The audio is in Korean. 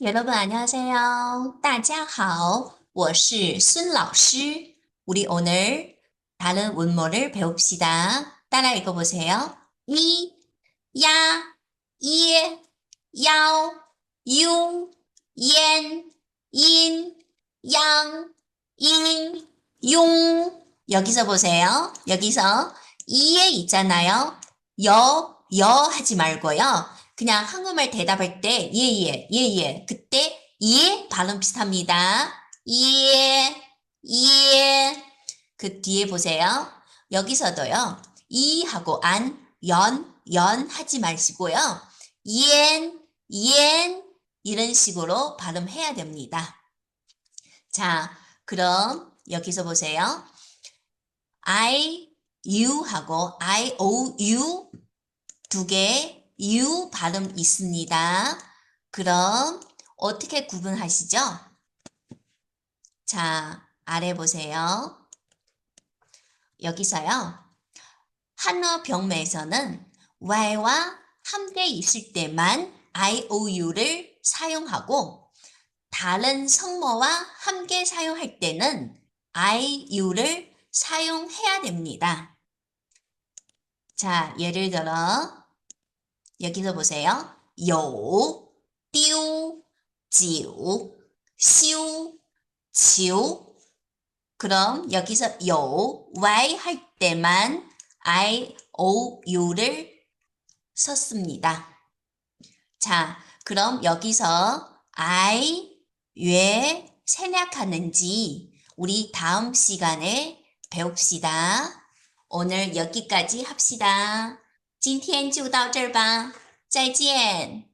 여러분 안녕하세요. 大家好.我是孙老师. 우리 오늘 다른 원모를 배웁시다. 따라 읽어보세요. 이, 야, 예, 야오, 융, 옌, 인, 양, 인, 용. 여기서 보세요. 여기서 이에 있잖아요. 여, 여 하지 말고요. 그냥 한국말 대답할 때 예예 예 예 그때 예 발음 비슷합니다. 예, 예. 그 뒤에 보세요. 여기서도요. 이 하고 안, 연, 연 하지 마시고요. 옌, 옌 이런 식으로 발음해야 됩니다. 자, 그럼 여기서 보세요. I, you 하고 I, O, U 두 개, U 발음 있습니다. 그럼 어떻게 구분하시죠? 자, 아래 보세요. 여기서요. 한어 병매에서는 Y와 함께 있을 때만 IOU를 사용하고 다른 성모와 함께 사용할 때는 IU를 사용해야 됩니다. 자, 예를 들어 여기서 보세요. 요, 띠우, 지우, 시우, 지우. 그럼 여기서 요, y 할 때만 i, o, u를 썼습니다. 자, 그럼 여기서 I, 왜 생략하는지 우리 다음 시간에 배웁시다. 오늘 여기까지 합시다. 今天就到这儿吧，再见。